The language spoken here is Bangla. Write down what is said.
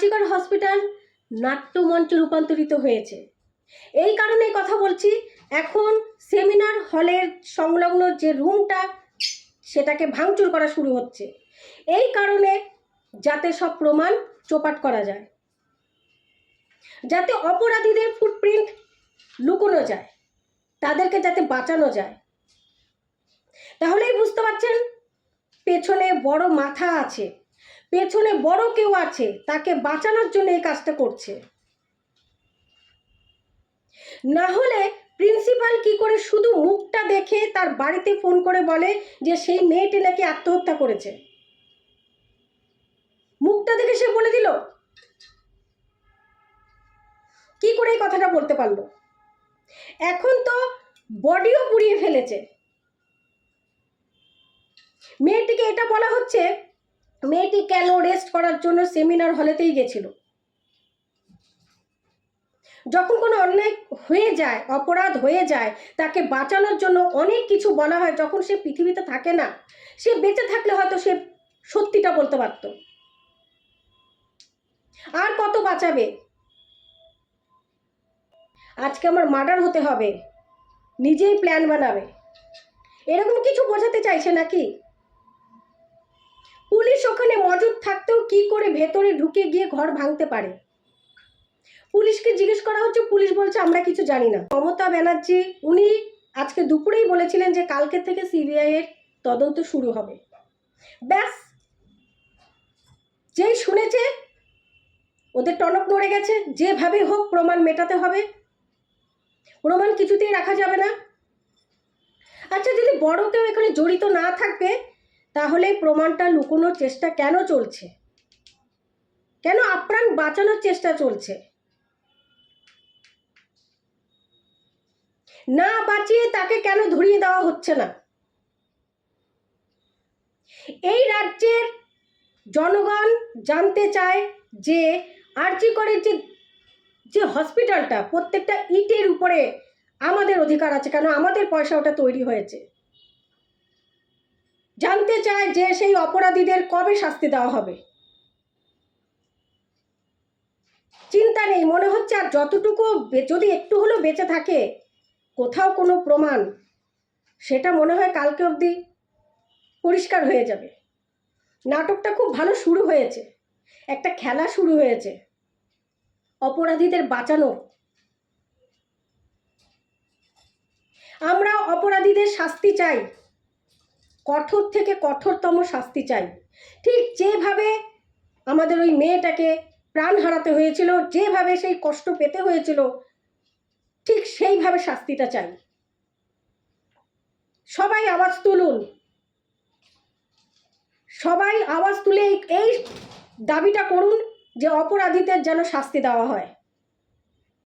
আর্চিকর হসপিটাল নাট্যমঞ্চ রূপান্তরিত হয়েছে। এই কারণে কথা বলছি, এখন সেমিনার হলের সংলগ্ন যে রুমটা, সেটাকে ভাঙচুর করা শুরু হচ্ছে। এই কারণে যাতে সব প্রমাণ চোপাট করা যায়। যাতে অপরাধীদের ফুটপ্রিন্ট লুকোনো যায়, তাদেরকে যাতে বাঁচানো যায়। তাহলেই বুঝতে পারছেন, পেছনে বড় মাথা আছে। পেছনে বড় কেউ আছে, তাকে বাঁচানোর জন্য এই কাজটা করছে। না হলে প্রিন্সিপাল কি করে শুধু মুখটা দেখে তার বাড়িতে ফোন করে বলে যে সেই মেয়েটি নাকি আত্মহত্যা করেছে? মুখটা দেখে সে বলে দিল, কি করে এই কথাটা বলতে পারল? এখন তো বডিও পুড়িয়ে ফেলেছে। মেয়েটিকে এটা বলা হচ্ছে মেয়েটি কেন রেস্ট করার জন্য সেমিনার হলেতেই গেছিল? যখন কোনো অন্যায় হয়ে যায়, অপরাধ হয়ে যায়, তাকে বাঁচানোর জন্য অনেক কিছু বলা হয়, যখন সে পৃথিবীতে থাকে না, সে বেঁচে থাকলে হয়তো সে সত্যিটা বলতে পারত। আর কত বাঁচাবে? আজকে আমার মার্ডার হতে হবে, নিজেই প্ল্যান বানাবে। এরকম কিছু বোঝাতে চাইছে নাকি? পুলিশ ওখানে মজুদ থাকতেও কি করে ভেতরে ঢুকে গিয়ে ঘর ভাঙতে পারে? পুলিশকে জিজ্ঞেস করা হচ্ছে, পুলিশ বলছে, আমরা কিছু জানি না। মমতা ব্যানার্জি, উনি আজকে দুপুরেই বলেছিলেন যে কালকে থেকে সিবিআই এর তদন্ত শুরু হবে। ব্যাস! যেই শুনেছে, ওদের টনক নড়ে গেছে। যেভাবে হোক, প্রমাণ মেটাতে হবে। প্রমাণ কিছুতেই রাখা যাবে না। আচ্ছা যদি বড় কেউ এখানে জড়িত না থাকবে তাহলে প্রমাণটা লুকোনোর চেষ্টা কেন চলছে? কেন আপ্রাণ বাঁচানোর চেষ্টা চলছে? না বাঁচিয়ে তাকে কেন ধরিয়ে দেওয়া হচ্ছে না? এই রাজ্যের জনগণ জানতে চায় যে আরজি করে যে যে হসপিটালটা প্রত্যেকটা ইটের উপরে আমাদের অধিকার আছে, কেন আমাদের পয়সা ওটা তৈরি হয়েছে। জানতে চায় যে সেই অপরাধীদের কবে শাস্তি দেওয়া হবে। চিন্তা নেই, মনে হচ্ছে আর যতটুকু যদি একটু হলেও বেঁচে থাকে, কোথাও কোনো প্রমাণ, সেটা মনে হয় কালকে অবধি পরিষ্কার হয়ে যাবে। নাটকটা খুব ভালো শুরু হয়েছে, একটা খেলা শুরু হয়েছে, অপরাধীদের বাঁচানো। আমরা অপরাধীদের শাস্তি চাই। কঠোর থেকে কঠোরতম শাস্তি চাই। ঠিক যেভাবে আমাদের ওই মেয়েটাকে প্রাণ হারাতে হয়েছিল, যেভাবে সেই কষ্ট পেতে হয়েছিল, ঠিক সেইভাবে শাস্তিটা চাই। সবাই আওয়াজ তুলুন। সবাই আওয়াজ তুলে এই- দাবিটা করুন যে অপরাধীদের যেন শাস্তি দেওয়া হয়।